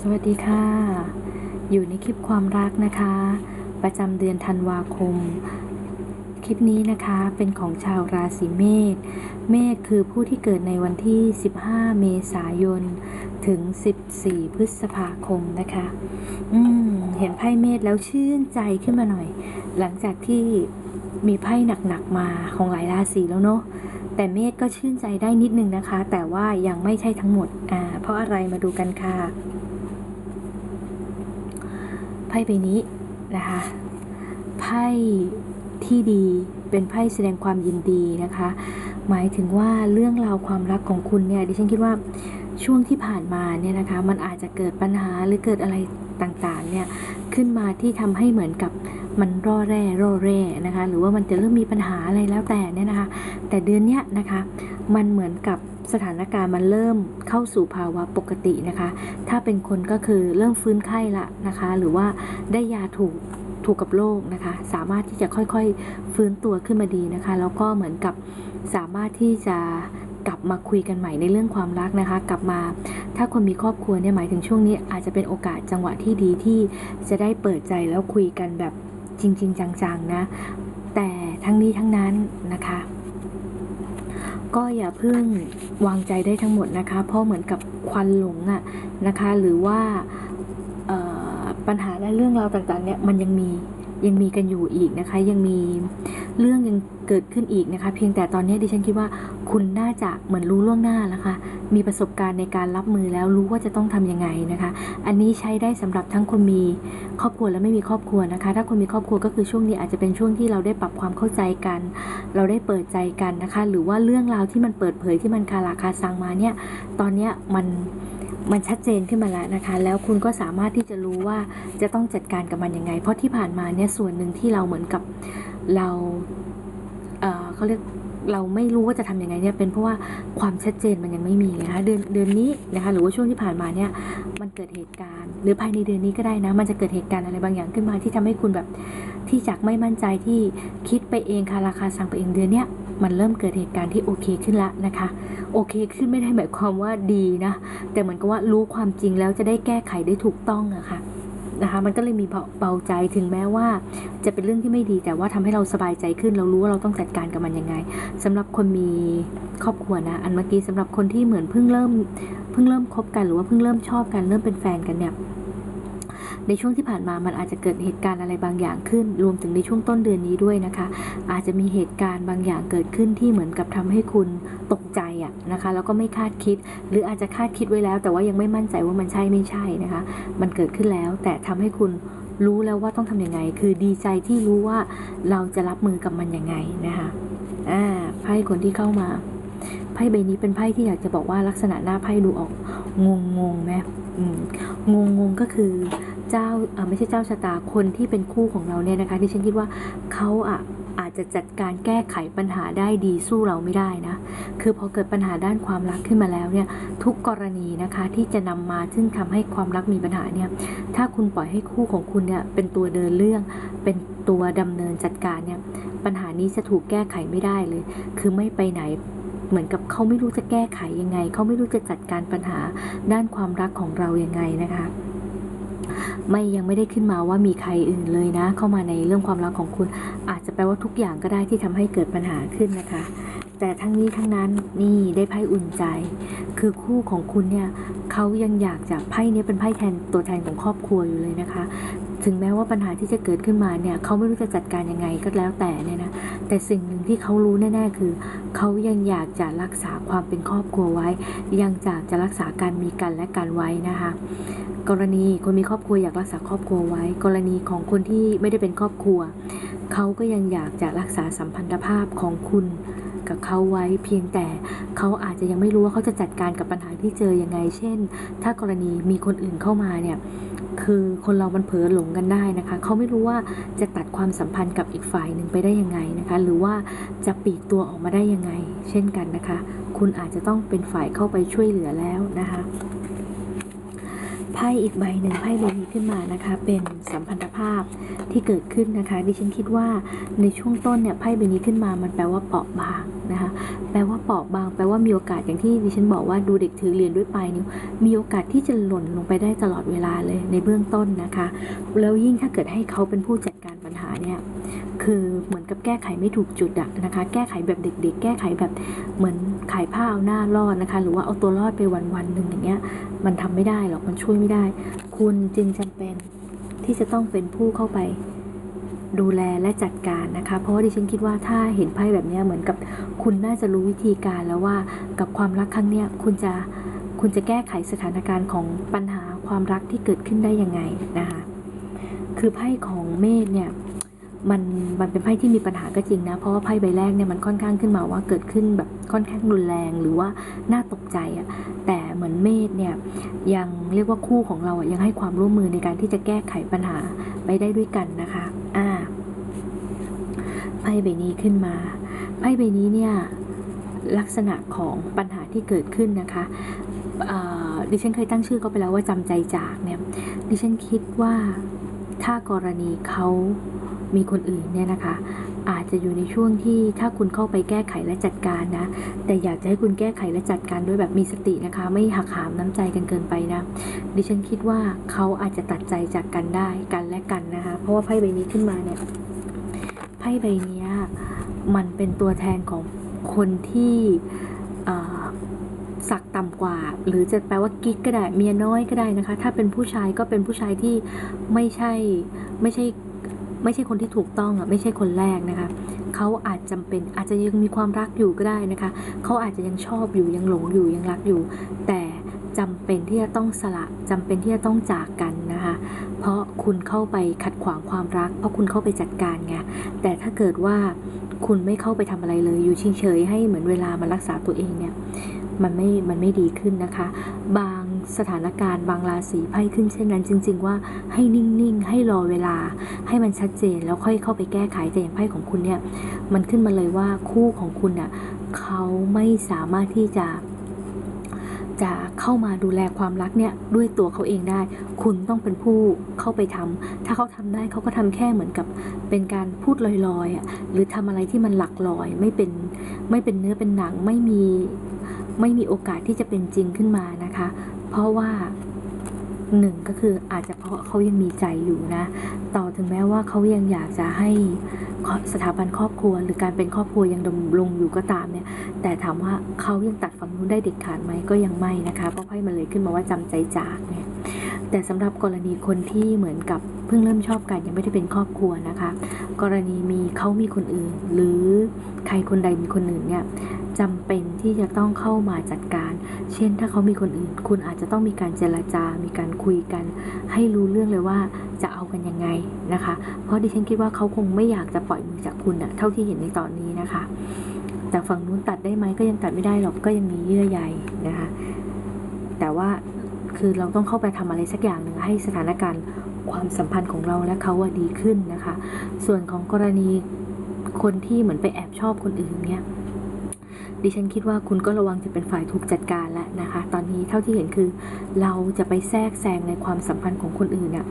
สวัสดีค่ะ อยู่ในคลิปความรักนะคะ ประจำเดือนธันวาคม คลิปนี้นะคะเป็นของชาวราศีเมษ เมษคือผู้ที่เกิดในวันที่ 15 เมษายน ถึง 14 พฤษภาคมนะคะ อืม เห็นไพ่เมษแล้วชื่นใจขึ้นมาหน่อย หลังจากที่มีไพ่หนักๆมาของหลายราศีแล้วเนาะแต่เมษก็ชื่นใจได้นิดนึงนะคะ แต่ว่ายังไม่ใช่ทั้งหมด อ่า เพราะอะไรมาดูกันค่ะ พ่ใบนี้นะคะไพ่ที่ดีเป็นไพ่แสดงความยินดีนะคะ หมายถึงว่าเรื่องราวความรักของคุณเนี่ยดิฉันคิดว่าช่วงที่ผ่านมาเนี่ยนะคะ มันอาจจะเกิดปัญหาหรือเกิดอะไรต่างๆเนี่ยขึ้นมาที่ทำให้เหมือนกับมันร่อแร่ร่อแร่นะคะ หรือว่ามันจะเริ่มมีปัญหาอะไรแล้วแต่เนี่ยนะคะ แต่เดือนเนี้ยนะคะ มันเหมือนกับ สถานการณ์มันเริ่มเข้าสู่ภาวะปกตินะคะ ถ้าเป็นคนก็คือเริ่มฟื้นไข้ละนะคะ หรือว่าได้ยาถูกถูกกับโรคนะคะ สามารถที่จะค่อยๆฟื้นตัวขึ้นมาดีนะคะ แล้วก็เหมือนกับสามารถที่จะกลับมาคุยกันใหม่ในเรื่องความรักนะคะ กลับมาถ้าคนมีครอบครัวเนี่ยหมายถึงช่วงนี้อาจจะเป็นโอกาสจังหวะที่ดีที่จะได้เปิดใจแล้วคุยกันแบบจริง ๆ จังๆนะ แต่ทั้งนี้ทั้งนั้นนะคะ ก็อย่าเพิ่งวางใจได้ทั้งหมดนะคะ เพราะเหมือนกับควันหลงอะนะคะ หรือว่าปัญหาและเรื่องราวต่างๆเนี่ยมันยังมี ยังมีกันอยู่อีกนะคะ ยังมีเรื่องยังเกิดขึ้นอีกนะคะ เพียงแต่ตอนนี้ดิฉันคิดว่าคุณน่าจะเหมือนรู้ล่วงหน้าแล้วค่ะมีประสบการณ์ในการรับมือแล้วรู้ว่าจะต้องทำยังไงนะคะ อันนี้ใช้ได้สำหรับทั้งคนมีครอบครัวและไม่มีครอบครัวนะคะ ถ้าคนมีครอบครัวก็คือช่วงนี้อาจจะเป็นช่วงที่เราได้ปรับความเข้าใจกัน เราได้เปิดใจกันนะคะ หรือว่าเรื่องราวที่มันเปิดเผยที่มันคาราคาซังมาเนี่ยตอนเนี้ยมัน มันชัดเจนขึ้นมาแล้วนะคะ แล้วคุณก็สามารถที่จะรู้ว่าจะต้องจัดการกับมันยังไง เพราะที่ผ่านมาเนี่ยส่วนหนึ่งที่เราเหมือนกับเราเออเขาเรียกเราไม่รู้ว่าจะทำยังไงเนี่ยเป็นเพราะว่าความชัดเจนมันยังไม่มีนะคะเดือนเดือนนี้นะคะหรือว่าช่วงที่ผ่านมาเนี่ยมันเกิดเหตุการณ์ หรือภายในเดือนนี้ก็ได้นะ มันจะเกิดเหตุการณ์อะไรบางอย่างขึ้นมาที่ทำให้คุณแบบที่จากไม่มั่นใจที่คิดไปเองคาราคาซังไปเองเดือนเนี้ย มันเริ่มเกิดเหตุการณ์ที่โอเคขึ้นละนะคะ โอเคขึ้นไม่ได้หมายความว่าดีนะ แต่เหมือนกับว่ารู้ความจริงแล้วจะได้แก้ไขได้ถูกต้องอะค่ะนะคะมันก็เลยมีเบาใจถึงแม้ว่าจะเป็นเรื่องที่ไม่ดีแต่ว่าทำให้เราสบายใจขึ้น เรารู้ว่าเราต้องจัดการกับมันยังไงสำหรับคนมีครอบครัวนะอันเมื่อกี้สำหรับคนที่เหมือนเพิ่งเริ่มเพิ่งเริ่มคบกันหรือว่าเพิ่งเริ่มชอบกันเริ่มเป็นแฟนกันเนี่ย ในช่วงที่ผ่านมามันอาจจะเกิดเหตุการณ์อะไรบางอย่างขึ้น รวมถึงในช่วงต้นเดือนนี้ด้วยนะคะ อาจจะมีเหตุการณ์บางอย่างเกิดขึ้นที่เหมือนกับทำให้คุณตกใจอะนะคะแล้วก็ไม่คาดคิด หรืออาจจะคาดคิดไว้แล้ว แต่ว่ายังไม่มั่นใจว่ามันใช่ไม่ใช่นะคะ มันเกิดขึ้นแล้ว แต่ทำให้คุณรู้แล้วว่าต้องทำยังไง คือดีใจที่รู้ว่าเราจะรับมือกับมันยังไงนะคะอ่าไพ่คนที่เข้ามาไพ่ใบนี้เป็นไพ่ที่อยากจะบอกว่าลักษณะหน้าไพ่ดูออกงงงงไหมงงงงก็คือ เจ้าไม่ใช่เจ้าชะตาคนที่เป็นคู่ของเราเนี่ยนะคะที่ฉันคิดว่าเขาอะอาจจะจัดการแก้ไขปัญหาได้ดีสู้เราไม่ได้นะ คือพอเกิดปัญหาด้านความรักขึ้นมาแล้วเนี่ยทุกกรณีนะคะที่จะนำมาซึ่งทำให้ความรักมีปัญหาเนี่ยถ้าคุณปล่อยให้คู่ของคุณเนี่ยเป็นตัวเดินเรื่อง เป็นตัวดำเนินจัดการเนี่ยปัญหานี้จะถูกแก้ไขไม่ได้เลย คือไม่ไปไหนเหมือนกับเขาไม่รู้จะแก้ไขยังไง เขาไม่รู้จะจัดการปัญหาด้านความรักของเรายังไงนะคะ ไม่ยังไม่ได้ขึ้นมาว่ามีใครอื่นเลยนะ เข้ามาในเรื่องความรักของคุณ อาจจะแปลว่าทุกอย่างก็ได้ที่ทำให้เกิดปัญหาขึ้นนะคะ แต่ทั้งนี้ทั้งนั้นนี่ได้ไพ่อุ่นใจ คือคู่ของคุณเนี่ยเขายังอยากจะไพ่นี้เป็นไพ่แทนตัวแทนของครอบครัวอยู่เลยนะคะถึงแม้ว่าปัญหาที่จะเกิดขึ้นมาเนี่ยเขาไม่รู้จะจัดการยังไงก็แล้วแต่เนี่ยนะแต่สิ่งหนึ่งที่เขารู้แน่ๆคือเขายังอยากจะรักษาความเป็นครอบครัวไว้ ยังอยากจะรักษาการมีกันและกันไว้นะคะ กรณีคนมีครอบครัวอยากรักษาครอบครัวไว้ กรณีของคนที่ไม่ได้เป็นครอบครัว เขาก็ยังอยากจะรักษาสัมพันธภาพของคุณกับเขาไว้เพียงแต่เขาอาจจะยังไม่รู้ว่าเขาจะจัดการกับปัญหาที่เจอยังไง เช่น ถ้ากรณีมีคนอื่นเข้ามาเนี่ยคือคนเรามันเผลอหลงกันได้นะคะ เขาไม่รู้ว่าจะตัดความสัมพันธ์กับอีกฝ่ายหนึ่งไปได้ยังไงนะคะ หรือว่าจะปีกตัวออกมาได้ยังไง เช่นกันนะคะ คุณอาจจะต้องเป็นฝ่ายเข้าไปช่วยเหลือแล้วนะคะ ไพ่อีกใบหนึ่งไพ่ใบนี้ขึ้นมานะคะ เป็นสัมพันธภาพที่เกิดขึ้นนะคะ ดิฉันคิดว่าในช่วงต้นเนี่ยไพ่ใบนี้ขึ้นมามันแปลว่าเปราะบางนะคะ แปลว่าเปราะบาง แปลว่ามีโอกาสอย่างที่ดิฉันบอกว่าดูเด็กถือเหรียญด้วยปลายนิ้วมีโอกาสที่จะหล่นลงไปได้ตลอดเวลาเลยในเบื้องต้นนะคะ แล้วยิ่งถ้าเกิดให้เขาเป็นผู้จัดการปัญหาเนี่ยคือเหมือนกับแก้ไขไม่ถูกจุดอะนะคะ แก้ไขแบบเด็ก ๆ แก้ไขแบบเหมือนขายผ้าเอาหน้ารอดนะคะ หรือว่าเอาตัวรอดไปวันๆหนึ่งอย่างเงี้ย มันทำไม่ได้หรอกมันช่วยไม่ได้ คุณจึงจำเป็นที่จะต้องเป็นผู้เข้าไป ดูแลและจัดการนะคะ เพราะว่าดิฉันคิดว่าถ้าเห็นไพ่แบบนี้เหมือนกับคุณน่าจะรู้วิธีการแล้วว่ากับความรักครั้งเนี้ยคุณจะคุณจะแก้ไขสถานการณ์ของปัญหาความรักที่เกิดขึ้นได้ยังไงนะคะคือไพ่ของเมษเนี่ยมันมันเป็นไพ่ที่มีปัญหาก็จริงนะ เพราะว่าไพ่ใบแรกเนี่ยมันค่อนข้างขึ้นมาว่าเกิดขึ้นแบบ ค่อนข้างรุนแรงหรือว่าน่าตกใจอะแต่เหมือนเมษเนี่ยยังเรียกว่าคู่ของเราอะยังให้ความร่วมมือในการที่จะแก้ไขปัญหาไปได้ด้วยกันนะคะอ่าไพ่ใบนี้ขึ้นมาไพ่ใบนี้เนี่ยลักษณะของปัญหาที่เกิดขึ้นนะคะดิฉันเคยตั้งชื่อเขาไปแล้วว่าจำใจจากเนี่ยดิฉันคิดว่าถ้ากรณีเขามีคนอื่นเนี่ยนะคะ อาจจะอยู่ในช่วงที่ถ้าคุณเข้าไปแก้ไขและจัดการนะ แต่อยากจะให้คุณแก้ไขและจัดการด้วยแบบมีสตินะคะ ไม่หักหามน้ำใจกันเกินไปนะ ดิฉันคิดว่าเขาอาจจะตัดใจจากกันได้กันและกันนะคะ เพราะว่าไพ่ใบนี้ขึ้นมาเนี่ยไพ่ใบนี้มันเป็นตัวแทนของคนที่สักต่ำกว่า หรือจะแปลว่ากิ๊กก็ได้เมียน้อยก็ได้นะคะ ถ้าเป็นผู้ชายก็เป็นผู้ชายที่ไม่ใช่ไม่ใช่ ไม่ใช่คนที่ถูกต้องอะไม่ใช่คนแรกนะคะเขาอาจจำเป็นอาจจะยังมีความรักอยู่ก็ได้นะคะเขาอาจจะยังชอบอยู่ยังหลงอยู่ยังรักอยู่ แต่จำเป็นที่จะต้องสละจำเป็นที่จะต้องจากกันนะคะ เพราะคุณเข้าไปขัดขวางความรัก เพราะคุณเข้าไปจัดการไงแต่ถ้าเกิดว่าคุณไม่เข้าไปทำอะไรเลย อยู่เฉยๆให้เหมือนเวลามันรักษาตัวเองเนี่ยมันไม่มันไม่ดีขึ้นนะคะ บาง สถานการณ์บางราศีไพ่ขึ้นเช่นนั้นจริง ๆ ว่าให้นิ่งๆ ให้รอเวลา ให้มันชัดเจนแล้วค่อยเข้าไปแก้ไขแต่อย่างไพ่ของคุณเนี่ยมันขึ้นมาเลยว่าคู่ของคุณน่ะเขาไม่สามารถที่จะจะเข้ามาดูแลความรักเนี่ยด้วยตัวเขาเองได้ คุณต้องเป็นผู้เข้าไปทำถ้าเขาทำได้เขาก็ทำแค่เหมือนกับเป็นการพูดลอยๆอะหรือทำอะไรที่มันหลักลอย ไม่เป็นไม่เป็นเนื้อเป็นหนังไม่มี ไม่มีโอกาสที่จะเป็นจริงขึ้นมานะคะ เพราะว่าหนึ่งก็คืออาจจะเพราะเขายังมีใจอยู่นะ ต่อถึงแม้ว่าเขายังอยากจะให้สถาบันครอบครัว หรือการเป็นครอบครัวยังดำรงอยู่ก็ตามเนี่ย แต่ถามว่าเขายังตัดฝั่งนู้นได้เด็ดขาดไหมก็ยังไม่นะคะเพราะไพ่มันเลยขึ้นมาว่าจำใจจากเนี่ยแต่สำหรับกรณีคนที่เหมือนกับเพิ่งเริ่มชอบกันยังไม่ได้เป็นครอบครัวนะคะ กรณีมีเขามีคนอื่น หรือใครคนใดมีคนอื่นเนี่ย จำเป็นที่จะต้องเข้ามาจัดการ เช่นถ้าเขามีคนอื่น คุณอาจจะต้องมีการเจรจา มีการคุยกัน ให้รู้เรื่องเลยว่าจะเอากันยังไงนะคะ เพราะดิฉันคิดว่าเขาคงไม่อยากจะปล่อยมือจากคุณอะเท่าที่เห็นในตอนนี้นะคะแต่ฝั่งนู้นตัดได้ไหมก็ยังตัดไม่ได้หรอก ก็ยังมีเยื่อใยนะคะ แต่ว่าคือเราต้องเข้าไปทำอะไรสักอย่างหนึ่งให้สถานการณ์ความสัมพันธ์ของเราและเขาอะดีขึ้นนะคะ ส่วนของกรณีคนที่เหมือนไปแอบชอบคนอื่นเนี่ย ดิฉันคิดว่าคุณก็ระวังจะเป็นฝ่ายถูกจัดการแล้วนะคะ ตอนนี้เท่าที่เห็นคือ เราจะไปแทรกแซงในความสัมพันธ์ของคนอื่นเนี่ย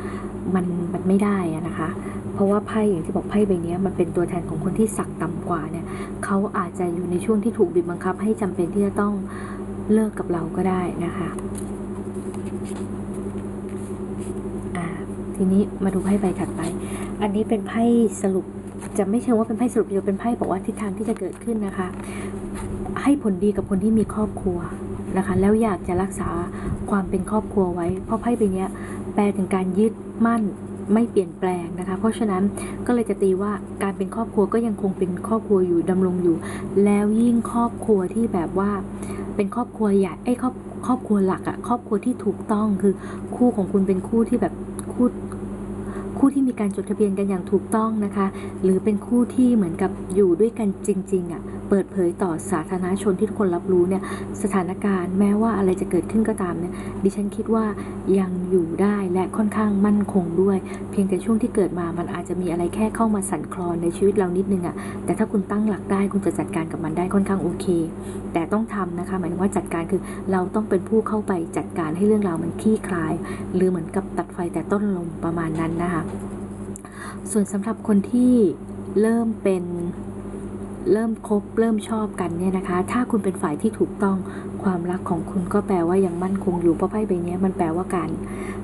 มันมันไม่ได้อะนะคะ เพราะว่าไพ่อย่างที่บอกไพ่ใบเนี้ยมันเป็นตัวแทนของคนที่สักต่ำกว่าเนี่ยเขาอาจจะอยู่ในช่วงที่ถูกบีบบังคับ ให้จำเป็นที่จะต้องเลิกกับเราก็ได้นะคะอ่าทีนี้มาดูไพ่ใบถัดไป อันนี้เป็นไพ่สรุปจะไม่เชิงว่าเป็นไพ่สรุปเดียวเป็นไพ่บอกว่าทิศทางที่จะเกิดขึ้นนะคะ ให้ผลดีกับคนที่มีครอบครัวนะคะ แล้วอยากจะรักษาความเป็นครอบครัวไว้ เพราะไพ่ใบนี้แปลถึงการยึดมั่นไม่เปลี่ยนแปลงนะคะ เพราะฉะนั้นก็เลยจะตีว่าการเป็นครอบครัวก็ยังคงเป็นครอบครัวอยู่ดำรงอยู่ แล้วยิ่งครอบครัวที่แบบว่าเป็นครอบครัวใหญ่ไอ้ครอบครอบครัวหลักอะครอบครัวที่ถูกต้องคือคู่ของคุณเป็นคู่ที่แบบคู่คู่ที่มีการจดทะเบียนกันอย่างถูกต้องนะคะ หรือเป็นคู่ที่เหมือนกับอยู่ด้วยกันจริง ๆอะ่ะ เปิดเผยต่อสาธารณชนที่ทุกคนรับรู้เนี่ยสถานการณ์แม้ว่าอะไรจะเกิดขึ้นก็ตามเนี่ยดิฉันคิดว่ายังอยู่ได้และค่อนข้างมั่นคงด้วย เพียงแต่ช่วงที่เกิดมามันอาจจะมีอะไรแค่เข้ามาสั่นคลอนในชีวิตเรานิดนึงอะ่ะแต่ถ้าคุณตั้งหลักได้คุณจะจัดการกับมันได้ค่อนข้างโอเค แต่ต้องทำนะคะหมายถึงว่าจัดการคือเราต้องเป็นผู้เข้าไปจัดการให้เรื่องราวมันคลี่คลาย หรือเหมือนกับตัดไฟแต่ต้นลมประมาณนั้นนะคะส่วนสำหรับคนที่เริ่มเป็น เริ่มคบเริ่มชอบกันเนี่ยนะคะ ถ้าคุณเป็นฝ่ายที่ถูกต้องความรักของคุณก็แปลว่ายังมั่นคงอยู่เพราะไพ่ใบนี้มันแปลว่าการ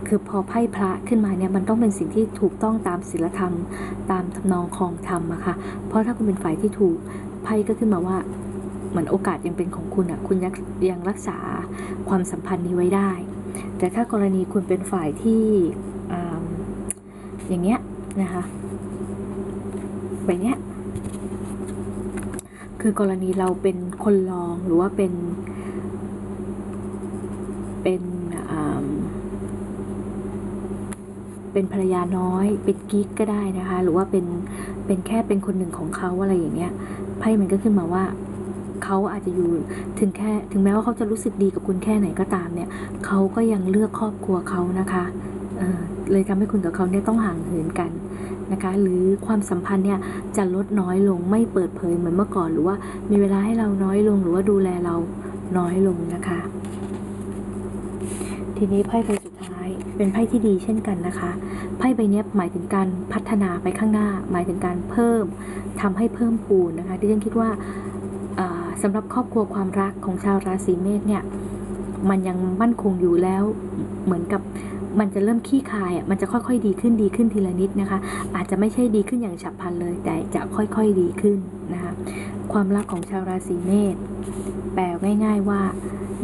คือพอไพ่พระขึ้นมาเนี่ยมันต้องเป็นสิ่งที่ถูกต้องตามศีลธรรม ตามทำนองคองธรรมอะค่ะเพราะถ้าคุณเป็นฝ่ายที่ถูกไพ่ก็ขึ้นมาว่าเหมือนโอกาสยังเป็นของคุณอะคุณยังยังรักษาความสัมพันธ์นี้ไว้ได้ แต่ถ้ากรณีคุณเป็นฝ่ายที่ออย่างเงี้ยนะคะแบบเนี้ย คือกรณีเราเป็นคนรองหรือว่าเป็น เป็นเป็นภรรยาน้อย เป็นกิ๊กก็ได้นะคะ หรือว่าเป็นเป็นแค่เป็นคนหนึ่งของเขาอะไรอย่างเงี้ยไพ่มันก็ขึ้นมาว่าเขาอาจจะอยู่ถึงแค่ถึงแม้ว่าเขาจะรู้สึกดีกับคุณแค่ไหนก็ตามเนี่ยเขาก็ยังเลือกครอบครัวเขานะคะเเลยทำให้คุณกับเขาเนี่ยต้องห่างเหินกัน นะคะหรือความสัมพันธ์เนี่ยจะลดน้อยลงไม่เปิดเผยเหมือนเมื่อก่อน หรือว่ามีเวลาให้เราน้อยลง หรือว่าดูแลเราน้อยลงนะคะ ทีนี้ไพ่ใบสุดท้ายเป็นไพ่ที่ดีเช่นกันนะคะไพ่ใบนี้หมายถึงการพัฒนาไปข้างหน้า หมายถึงการเพิ่มทำให้เพิ่มปูนนะคะที่ฉันคิดว่าอ่าสำหรับครอบครัวความรักของชาวราศีเมษเนี่ยมันยังมั่นคงอยู่แล้วเหมือนกับ มันจะเริ่มขี้คายอะมันจะค่อยๆ ดีขึ้นดีขึ้นทีละนิดนะคะ อาจจะไม่ใช่ดีขึ้นอย่างฉับพลันเลย แต่จะค่อยๆดีขึ้นนะคะความรักของชาวราศีเมษแปลง่าย ๆว่า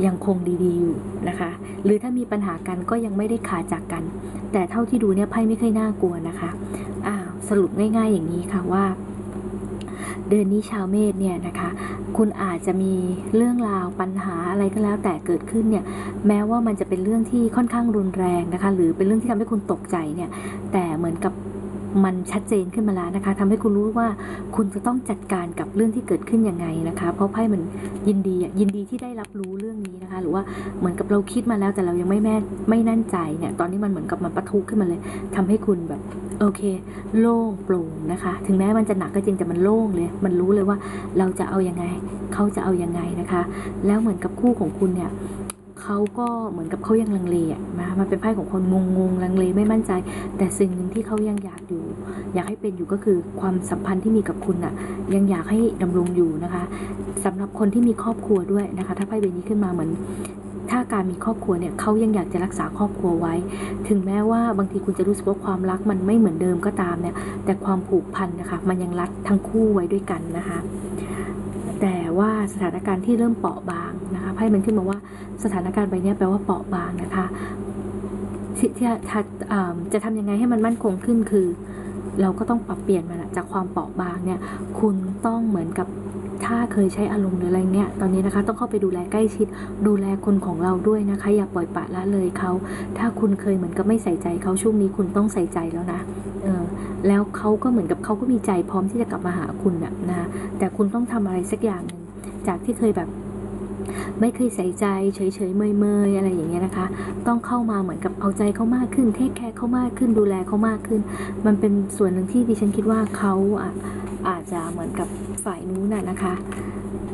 ยังคงดีๆอยู่นะคะ หรือถ้ามีปัญหากันก็ยังไม่ได้ขาดจากกัน แต่เท่าที่ดูเนี่ยไพ่ไม่ค่อยน่ากลัวนะคะอ้าวสรุปง่าย ๆ อย่างนี้ค่ะว่า เดือนนี้ชาวเมษเนี่ยนะคะ คุณอาจจะมีเรื่องราวปัญหาอะไรก็แล้วแต่เกิดขึ้นเนี่ย แม้ว่ามันจะเป็นเรื่องที่ค่อนข้างรุนแรงนะคะ หรือเป็นเรื่องที่ทำให้คุณตกใจเนี่ย แต่เหมือนกับ มันชัดเจนขึ้นมาแล้วนะคะทำให้คุณรู้ว่าคุณจะต้องจัดการกับเรื่องที่เกิดขึ้นยังไงนะคะ เพราะไพ่มันยินดีอะยินดีที่ได้รับรู้เรื่องนี้นะคะ หรือว่าเหมือนกับเราคิดมาแล้วแต่เรายังไม่แม่ไม่แน่นใจเนี่ยตอนนี้มันเหมือนกับมันปะทุขึ้นมาเลยทำให้คุณแบบโอเค โล่งโปร่งนะคะ ถึงแม้มันจะหนักก็จริงแต่มันโล่งเลย มันรู้เลยว่าเราจะเอายังไง เขาจะเอายังไงนะคะ แล้วเหมือนกับคู่ของคุณเนี่ย เขาก็เหมือนกับเขายังลังเลอะนะมันเป็นไพ่ของคนงงงๆลังเลไม่มั่นใจ แต่สิ่งหนึ่งที่เขายังอยากอยู่ อยากให้เป็นอยู่ก็คือความสัมพันธ์ที่มีกับคุณอะยังอยากให้ดำรงอยู่นะคะสำหรับคนที่มีครอบครัวด้วยนะคะ ถ้าไพ่ใบนี้ขึ้นมาเหมือนถ้าการมีครอบครัวเนี่ยเขายังอยากจะรักษาครอบครัวไว้ ถึงแม้ว่าบางทีคุณจะรู้สึกว่าความรักมันไม่เหมือนเดิมก็ตามเนี่ย แต่ความผูกพันนะคะ มันยังรัดทั้งคู่ไว้ด้วยกันนะคะ แต่ว่าสถานการณ์ที่เริ่มเปราะบาง ไพ่มันขึ้นมาว่าสถานการณ์ใบเนี้ยแปลว่าเปราะบางนะคะที่ที่จะทำยังไงให้มันมั่นคงขึ้นคือ เราก็ต้องปรับเปลี่ยนมันอะจากความเปราะบางเนี่ยคุณต้องเหมือนกับถ้าเคยใช้อารมณ์หรืออะไรเงี้ย ตอนนี้นะคะต้องเข้าไปดูแลใกล้ชิด ดูแลคนของเราด้วยนะคะ อย่าปล่อยปละละเลยเขา ถ้าคุณเคยเหมือนกับไม่ใส่ใจเขาช่วงนี้คุณต้องใส่ใจแล้วนะ เออ แล้วเขาก็เหมือนกับเขาก็มีใจพร้อมที่จะกลับมาหาคุณนะนะ แต่คุณต้องทำอะไรสักอย่างหนึ่งจากที่เคยแบบ ไม่เคยใส่ใจเฉยๆเมยๆอะไรอย่างเงี้ยนะคะ ต้องเข้ามาเหมือนกับเอาใจเขามากขึ้นเทคแคร์เขามากขึ้นดูแลเขามากขึ้น มันเป็นส่วนหนึ่งที่ดิฉันคิดว่าเขาอะอาจจะเหมือนกับฝ่ายนู้นน่ะนะคะ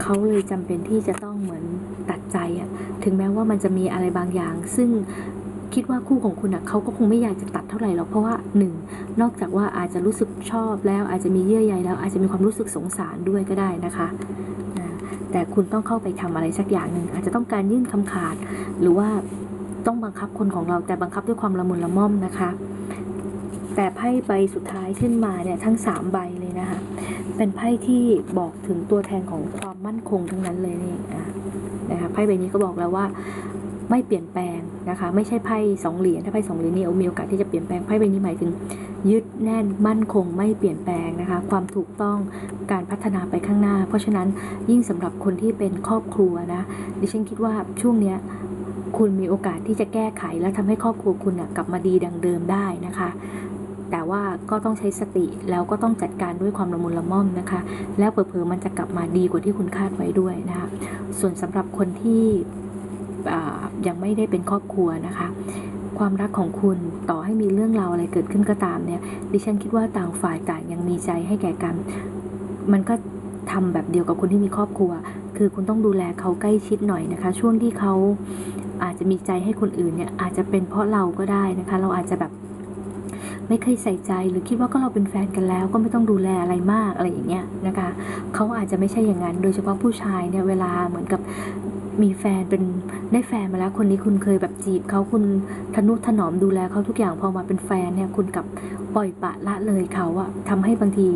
เขาเลยจำเป็นที่จะต้องเหมือนตัดใจอะถึงแม้ว่ามันจะมีอะไรบางอย่าง ซึ่งคิดว่าคู่ของคุณอะเขาก็คงไม่อยากจะตัดเท่าไหร่หรอกเพราะว่าหนึ่งนอกจากว่าอาจจะรู้สึกชอบแล้วอาจจะมีเยื่อใยแล้วอาจจะมีความรู้สึกสงสารด้วยก็ได้นะคะ แต่คุณต้องเข้าไปทำอะไรสักอย่างหนึ่งอาจจะต้องการยื่นคำขาด หรือว่าต้องบังคับคนของเราแต่บังคับด้วยความละมุนละม่อมนะคะ แต่ไพ่ใบสุดท้ายขึ้นมาเนี่ยทั้งสามใบเลยนะคะ เป็นไพ่ที่บอกถึงตัวแทนของความมั่นคงทั้งนั้นเลยนี่นะคะไพ่ใบนี้ก็บอกแล้วว่าไม่เปลี่ยนแปลง นะคะ ไม่ใช่ไพ่สองเหรียญถ้าไพ่สองเหรียญนี่มีโอกาสที่จะเปลี่ยนแปลงไพ่ใบนี้หมายถึง ยึดแน่นมั่นคงไม่เปลี่ยนแปลงนะคะ ความถูกต้องการพัฒนาไปข้างหน้า เพราะฉะนั้นยิ่งสำหรับคนที่เป็นครอบครัวนะดิฉันคิดว่าช่วงเนี้ยคุณมีโอกาสที่จะแก้ไขและทำให้ครอบครัวคุณกลับมาดีดังเดิมได้นะคะแต่ว่าก็ต้องใช้สติแล้วก็ต้องจัดการด้วยความละมุนละม่อมนะคะ แล้วเผลอๆมันจะกลับมาดีกว่าที่คุณคาดไว้ด้วยนะคะส่วนสำหรับคนที่ ยังไม่ได้เป็นครอบครัวนะคะ ความรักของคุณต่อให้มีเรื่องราวอะไรเกิดขึ้นก็ตามเนี่ย ดิฉันคิดว่าต่างฝ่ายต่างยังมีใจให้แก่กัน มันก็ทำแบบเดียวกับคนที่มีครอบครัว คือคุณต้องดูแลเขาใกล้ชิดหน่อยนะคะ ช่วงที่เขาอาจจะมีใจให้คนอื่นเนี่ยอาจจะเป็นเพราะเราก็ได้นะคะ เราอาจจะแบบไม่เคยใส่ใจหรือคิดว่าก็เราเป็นแฟนกันแล้ว ก็ไม่ต้องดูแลอะไรมากอะไรอย่างเงี้ยนะคะเขาอาจจะไม่ใช่อย่างนั้น โดยเฉพาะผู้ชายเนี่ยเวลาเหมือนกับ มีแฟนเป็นได้แฟนมาแล้วคนนี้คุณเคยแบบจีบเขาคุณทนุถนอมดูแลเขาทุกอย่างพอมาเป็นแฟนเนี่ยคุณกับปล่อยปะละเลยเขาอะทำให้บางที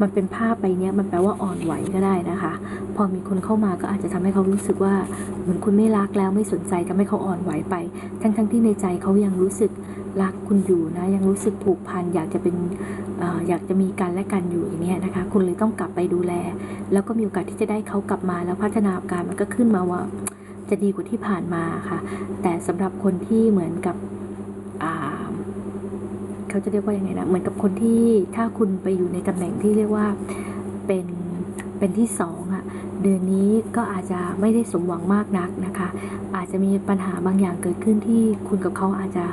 มันเป็นภาพไปเนี้ยมันแปลว่าอ่อนไหวก็ได้นะคะ พอมีคนเข้ามาก็อาจจะทำให้เขารู้สึกว่าเหมือนคุณไม่รักแล้วไม่สนใจทำให้เขาอ่อนไหวไป ทั้งๆที่ในใจเขายังรู้สึก รักคุณอยู่นะยังรู้สึกผูกพันอยากจะเป็นออยากจะมีกันและกันอยู่อย่างเนี้ยนะคะ คุณเลยต้องกลับไปดูแล แล้วก็มีโอกาสที่จะได้เขากลับมา แล้วพัฒนาการมันก็ขึ้นมาว่าจะดีกว่าที่ผ่านมาค่ะ แต่สำหรับคนที่เหมือนกับเขาจะเรียกว่ายังไงนะเหมือนกับคนที่ถ้าคุณไปอยู่ในตำแหน่งที่เรียกว่าเป็นเป็นที่สองอะเดือนนี้ก็อาจจะไม่ได้สมหวังมากนักนะคะ อาจจะมีปัญหาบางอย่างเกิดขึ้นที่คุณกับเขาอาจจะ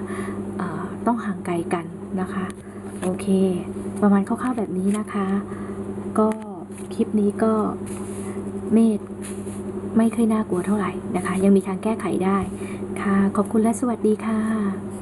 ต้องห่างไกลกันนะคะ โอเค ประมาณคร่าวๆแบบนี้นะคะ ก็คลิปนี้ก็เมธไม่ค่อยน่ากลัวเท่าไหร่นะคะ ยังมีทางแก้ไขได้ค่ะ ขอบคุณและสวัสดีค่ะ